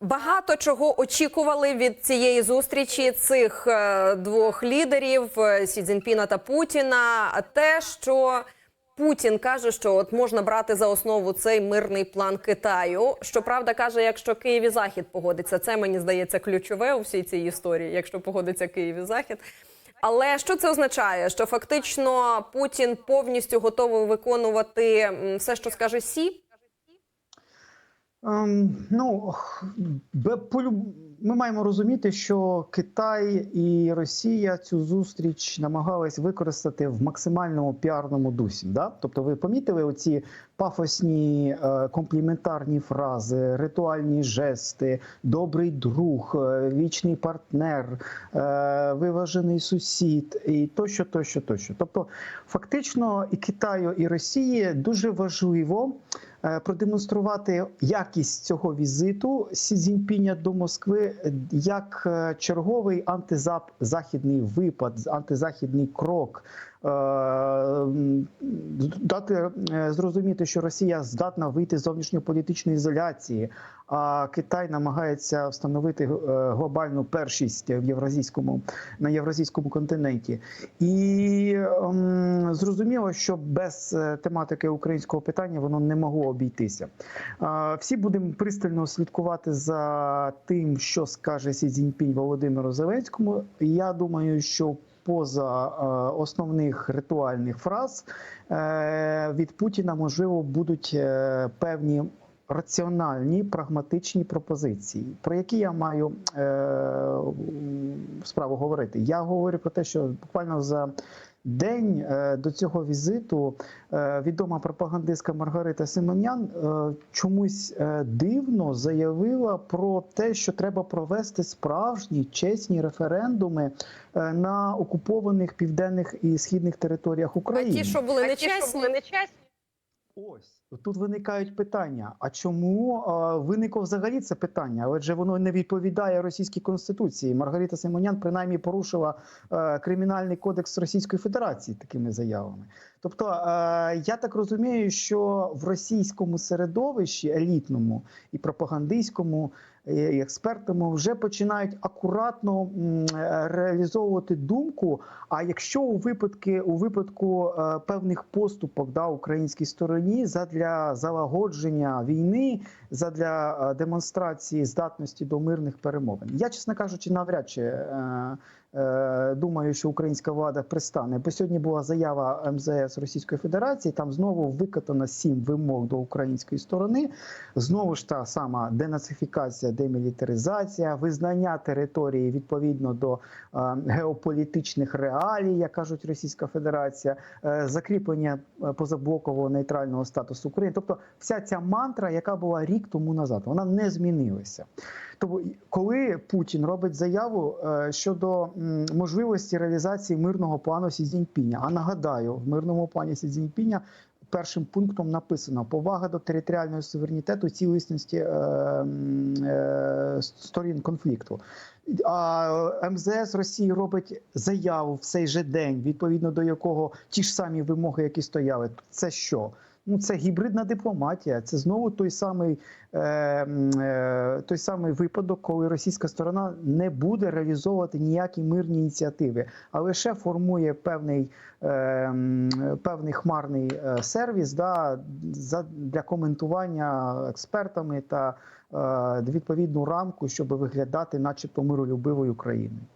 Багато чого очікували від цієї зустрічі цих е, двох лідерів е, Сі Цзіньпіна та Путіна. Те, що Путін каже, що от можна брати за основу цей мирний план Китаю. Щоправда, каже, якщо Київ і Захід погодиться, це мені здається ключове у всій цій історії, якщо погодиться Київ і Захід. Але що це означає? Що фактично Путін повністю готовий виконувати все, що скаже Сі? Ем, ну, полю- ми маємо розуміти, що Китай і Росія цю зустріч намагались використати в максимальному піарному дусі. Да? Тобто, ви помітили оці пафосні е, компліментарні фрази, ритуальні жести, добрий друг, е, вічний партнер, е, виважений сусід і тощо, тощо, тощо. Тобто, фактично, і Китаю, і Росії дуже важливо продемонструвати якість цього візиту Сі Цзіньпіня до Москви як е, черговий антизахідний випад, антизахідний крок. е, Дати е, зрозуміти, що Росія здатна вийти з зовнішньополітичної ізоляції, Китай намагається встановити е, глобальну першість в євразійському на євразійському континенті. І ем, зрозуміло, що без е, тематики українського питання воно не могло обійтися. Е, всі будемо пристально слідкувати за тим, що скаже Сі Цзіньпінь Володимиру Зеленському. Я думаю, що поза е, основних ритуальних фраз від Путіна можливо будуть певні. Раціональні прагматичні пропозиції, про які я маю е, справу говорити. Я говорю про те, що буквально за день е, до цього візиту е, відома пропагандистка Маргарита Симонян е, чомусь е, дивно заявила про те, що треба провести справжні чесні референдуми е, на окупованих південних і східних територіях А України. ті, що були А ті, що були нечесні, Ось тут виникають питання: а чому а, виникло взагалі це питання? Адже воно не відповідає російській конституції. Маргарита Симонян принаймні порушила а, кримінальний кодекс Російської Федерації такими заявами. Тобто, а, я так розумію, що в російському середовищі елітному і пропагандистському е, і експертами вже починають акуратно е, реалізовувати думку. А якщо у випадки у випадку е, певних поступок да, українській стороні задля залагодження війни, задля е, демонстрації здатності до мирних перемовин, я чесно кажучи, навряд чи. Е, Думаю, що українська влада пристане. Бо сьогодні була заява МЗС Російської Федерації. Там знову викатано сім вимог до української сторони. Знову ж та сама денацифікація, демілітаризація, визнання території відповідно до е, геополітичних реалій, як кажуть Російська Федерація, е, закріплення позаблокового нейтрального статусу України. Тобто, вся ця мантра, яка була рік тому назад, вона не змінилася. Тому, коли Путін робить заяву щодо можливості реалізації мирного плану Сі Цзіньпіня, а нагадаю, в мирному плані Сі Цзіньпіня першим пунктом написано повага до територіального суверенітету, цілісності е, е, сторін конфлікту. А МЗС Росії робить заяву в цей же день, відповідно до якого ті ж самі вимоги, які стояли. Це що? Ну, це гібридна дипломатія. Це знову той самий, е, е, той самий випадок, коли російська сторона не буде реалізовувати ніякі мирні ініціативи, а лише формує певний, е, певний хмарний е, сервіс да, за, для коментування експертами та е, відповідну рамку, щоб виглядати, начебто, миролюбивою країною.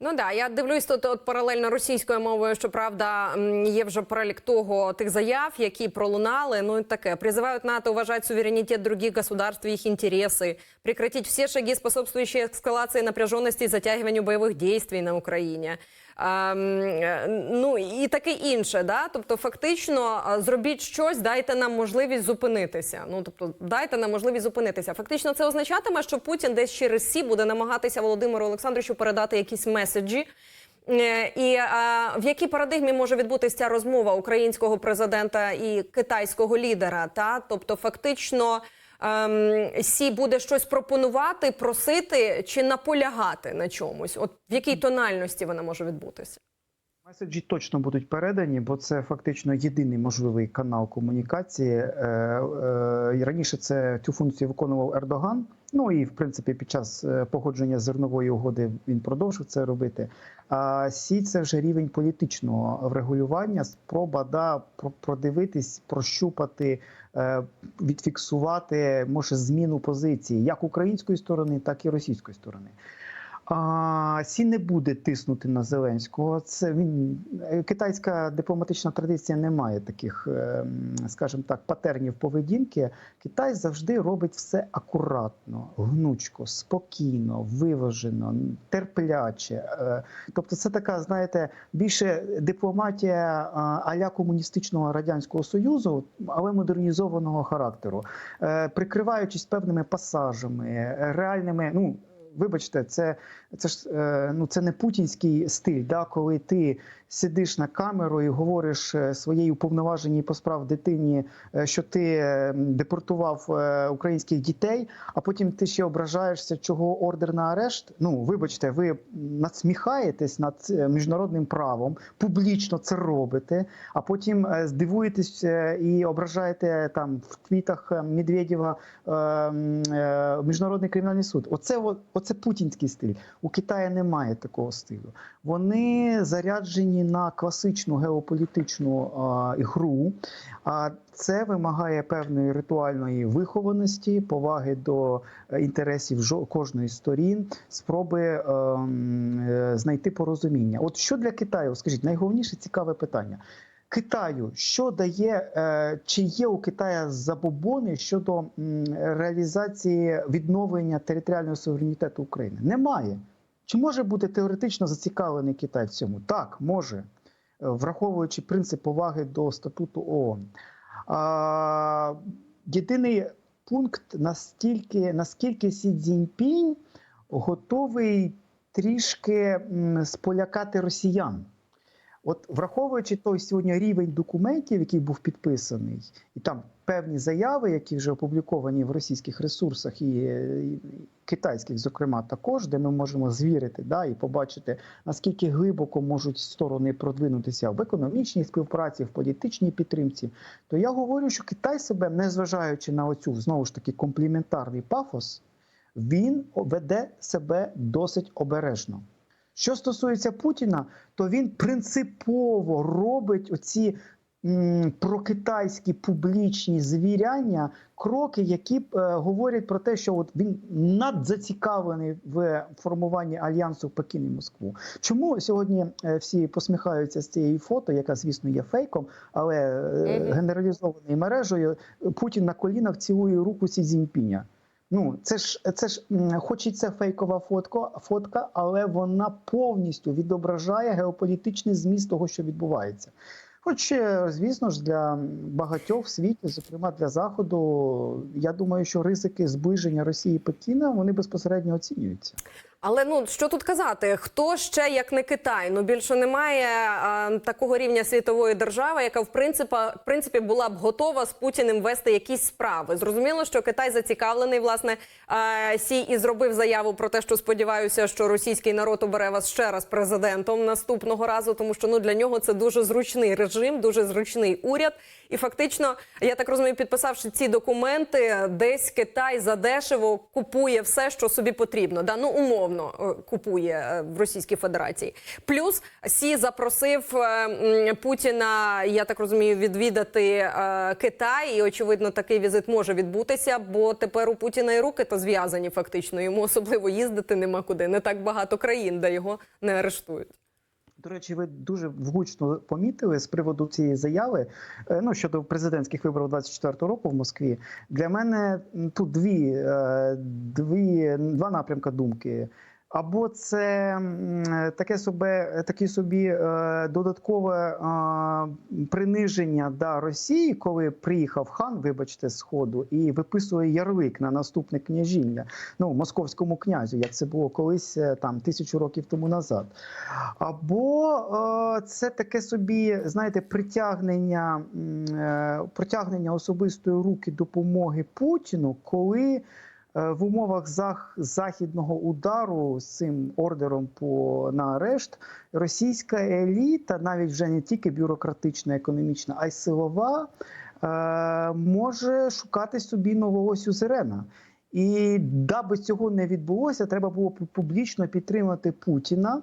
Ну да, я дивлюсь тут от паралельно російською мовою. Щоправда, м, є вже перелік того тих заяв, які пролунали. Ну і таке призивають НАТО уважать суверенитет других государств и их интересы, прекратить все шаги, способствующие эскалации напряженности и затягиванию боевых действий на Україні. Ем, е, ну і таке інше, да. Тобто, фактично, е, зробіть щось, дайте нам можливість зупинитися. Ну тобто, дайте нам можливість зупинитися. Фактично, це означатиме, що Путін десь через сі буде намагатися Володимиру Олександровичу передати якісь меседжі. Е, І е, в якій парадигмі може відбутися ця розмова українського президента і китайського лідера? Та тобто, фактично, ем, сі буде щось пропонувати, просити чи наполягати на чомусь? От в якій тональності вона може відбутися? Меседжі точно будуть передані, бо це фактично єдиний можливий канал комунікації. Е, е, Раніше це цю функцію виконував Ердоган. Ну і в принципі під час е, погодження зернової угоди він продовжив це робити. А сі це вже рівень політичного врегулювання, спроба да про- продивитись, прощупати, відфіксувати може зміну позиції як української сторони, так і російської сторони. А, Сі не буде тиснути на Зеленського. Це він е, китайська дипломатична традиція не має таких, е, скажімо так, патернів поведінки. Китай завжди робить все акуратно, гнучко, спокійно, виважено, терпляче. Е, Тобто, це така, знаєте, більше дипломатія аля комуністичного радянського союзу, але модернізованого характеру, прикриваючись певними пасажами, реальними, ну. Вибачте, це, це ж е, ну це не путінський стиль, да, коли ти сидиш на камеру і говориш е, своїй уповноваженій по справ дитині, е, що ти депортував українських дітей, а потім ти ще ображаєшся, чого ордер на арешт. Ну вибачте, ви надсміхаєтесь над міжнародним правом, публічно це робите, а потім здивуєтесь і ображаєте там в твітах Медведєва е, м, е, міжнародний кримінальний суд. Оце от- оце путінський стиль. У Китаї немає такого стилю. Вони заряджені на класичну геополітичну е, ігру. А це вимагає певної ритуальної вихованості, поваги до інтересів кожної сторін, спроби е, е, знайти порозуміння. От що для Китаю, скажіть, найголовніше цікаве питання. Китаю, що дає, е, чи є у Китая забобони щодо реалізації відновлення територіального суверенітету України? Немає. Чи може бути теоретично зацікавлений Китай в цьому? Так, може, е, враховуючи принцип поваги до статуту ООН. А, єдиний пункт настільки, наскільки Сі Цзіньпінь готовий трішки сполякати росіян. От враховуючи той сьогодні рівень документів, який був підписаний, і там певні заяви, які вже опубліковані в російських ресурсах і, е, і китайських, зокрема, також, де ми можемо звірити да, і побачити, наскільки глибоко можуть сторони продвинутися в економічній співпраці, в політичній підтримці, то я говорю, що Китай себе, незважаючи на оцю знову ж таки компліментарний пафос, він веде себе досить обережно. Що стосується Путіна, то він принципово робить оці прокитайські публічні звіряння, кроки, які е, говорять про те, що от він надзацікавлений в формуванні альянсу Пекін і Москву. Чому сьогодні е, всі посміхаються з цієї фото, яка, звісно, є фейком, але е, Мгм. генералізований мережею Путін на колінах цілує руку Сі Цзіньпіня. Ну, це ж це ж хоч і це фейкова фотка, фотка, але вона повністю відображає геополітичний зміст того, що відбувається. Хоч, е, звісно ж, для багатьох в світі, зокрема для Заходу, я думаю, що ризики зближення Росії і Пекіна вони безпосередньо оцінюються. Але ну що тут казати? Хто ще як не Китай? Ну більше немає а, такого рівня світової держави, яка в принципі, в принципі була б готова з Путіним вести якісь справи. Зрозуміло, що Китай зацікавлений власне а, сій і зробив заяву про те, що сподіваюся, що російський народ обере вас ще раз президентом наступного разу, тому що ну для нього це дуже зручний режим, дуже зручний уряд. І фактично, я так розумію, підписавши ці документи, десь Китай задешево купує все, що собі потрібно. Да? Ну, умовно е, купує е, в Російській Федерації. Плюс Сі запросив е, Путіна, я так розумію, відвідати Китай. І очевидно, такий візит може відбутися, бо тепер у Путіна і руки то зв'язані. Фактично йому особливо їздити нема куди. Не так багато країн, де його не арештують. До речі, ви дуже влучно помітили з приводу цієї заяви. е, Ну щодо президентських виборів 24 року в Москві. Для мене тут дві, е, дві два напрямки думки. Або це таке собі, таке собі е, додаткове е, приниження да, Росії, коли приїхав хан, вибачте, з і виписує ярлик на наступне княжіння, ну московському князю, як це було колись е, там тисячу років тому назад. Або це таке собі, знаєте, притягнення, притягнення особистої руки допомоги Путіну, коли В умовах зах- західного удару з цим ордером по на арешт російська еліта, навіть вже не тільки бюрократична, економічна, а й силова, е, може шукати собі нового сюзерена. І даби цього не відбулося, треба було публічно підтримати Путіна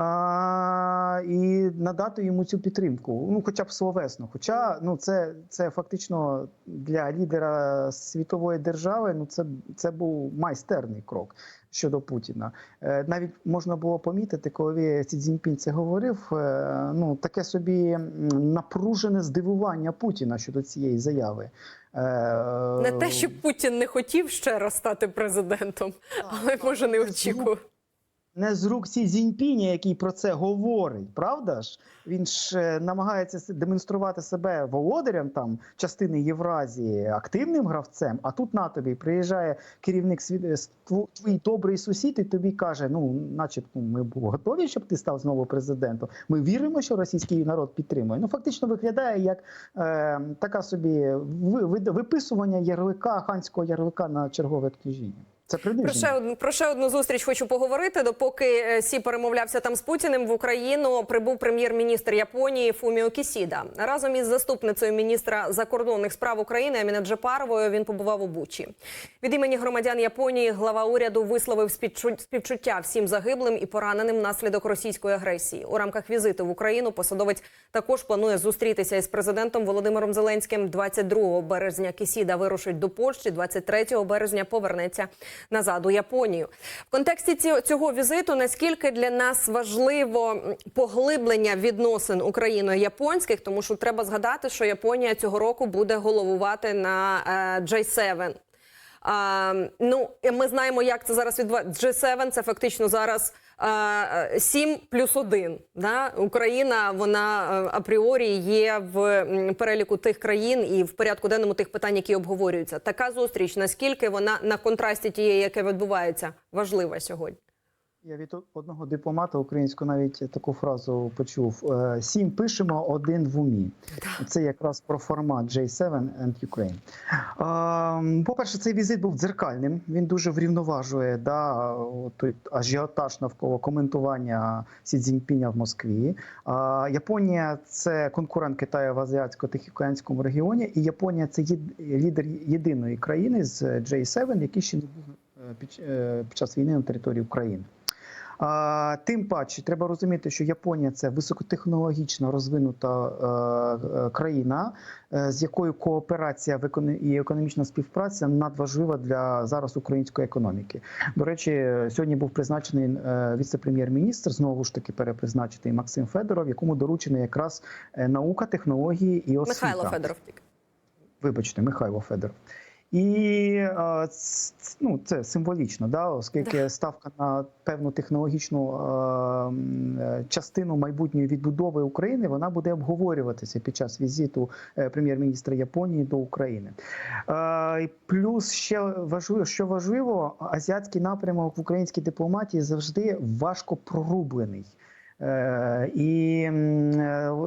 а, і надати йому цю підтримку. Ну, хоча б словесно. Хоча ну, це, це фактично для лідера світової держави. Ну, це, це був майстерний крок щодо Путіна. Е, Навіть можна було помітити, коли Сі Цзіньпінь це говорив. е, Ну таке собі напружене здивування Путіна щодо цієї заяви. Е, Не те, що Путін не хотів ще раз стати президентом, але може не очікував. Не з рук Сі Цзіньпіня, який про це говорить, правда ж? Він ж е, намагається демонструвати себе володарем там частини Євразії, активним гравцем. А тут на тобі приїжджає керівник е, твій добрий сусід, і тобі каже: ну, начебто, ми були готові, щоб ти став знову президентом. Ми віримо, що російський народ підтримує. Ну фактично виглядає як е, така собі ви- ви- виписування ярлика ханського ярлика на чергове княжіння. Це Про приниження. ще одну про ще одну зустріч хочу поговорити. Допоки е, Сі перемовлявся там з Путіним в Україну, прибув прем'єр-міністр Японії Фуміо Кісіда. Разом із заступницею міністра закордонних справ України Аміна Джепаровою він побував у Бучі. Від імені громадян Японії глава уряду висловив співчу- співчуття всім загиблим і пораненим внаслідок російської агресії. У рамках візиту в Україну посадовець також планує зустрітися із президентом Володимиром Зеленським 22 березня. Кісіда вирушить до Польщі, 23 березня повернеться назад у Японію. В контексті цього візиту наскільки для нас важливо поглиблення відносин україно-японських, тому що треба згадати, що Японія цього року буде головувати на е, J7. А, ну, ми знаємо, як це зараз відбувається. G7 – це фактично зараз е, 7 плюс 1. Да? Україна, вона е, апріорі є в переліку тих країн і в порядку денному тих питань, які обговорюються. Така зустріч, наскільки вона на контрасті тієї, яке відбувається, важлива сьогодні. Я від одного дипломата українського навіть таку фразу почув: Е, сім пишемо, один в умі. Це якраз про формат J7 and Ukraine. Ем, По-перше, цей візит був дзеркальним. Він дуже врівноважує да, той ажіотаж навколо коментування Сі Цзіньпіня в Москві. Японія це конкурент Китаю в азіатсько-тихоокеанському регіоні, і Японія це лідер єдиної країни з J7, який ще не був е, е, під час війни на території України. Тим паче, треба розуміти, що Японія це високотехнологічно розвинута е, е, країна, е, з якою кооперація і економічна співпраця надважлива для зараз української економіки. До речі, сьогодні був призначений віце-прем'єр-міністр, знову ж таки перепризначений Максим Федоров, якому доручена якраз наука, технології і освіта. Михайло Федоров. Вибачте, Михайло Федоров. І е, ну, це символічно, да, оскільки ставка на певну технологічну е, е, частину майбутньої відбудови України вона буде обговорюватися під час візиту прем'єр-міністра Японії до України. Плюс ще важливо, що важливо, азіатський напрямок в українській дипломатії завжди важко прорублений. І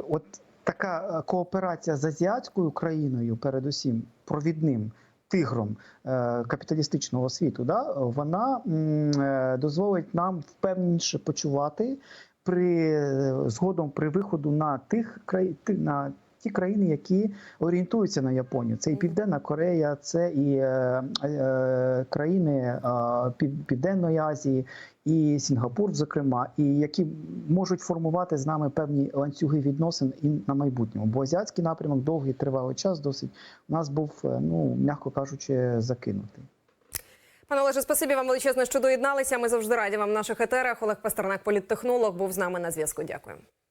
от така кооперація з азіатською країною, передусім провідним тигром е, капіталістичного світу, да, вона е, дозволить нам впевненіше почувати при е, згодом при виходу на тих на ті країни, які орієнтуються на Японію. Це і Південна Корея, це і е, е, країни е, Південної Азії, і Сінгапур, зокрема, і які можуть формувати з нами певні ланцюги відносин і на майбутньому. Бо азіатський напрямок довгий тривалий час досить у нас був, е, ну м'яко кажучи, закинутий. Пане Олеже, спасибі вам величезне, що доєдналися. Ми завжди раді вам в наших етерах. Олег Пастернак, політтехнолог, був з нами на зв'язку. Дякую.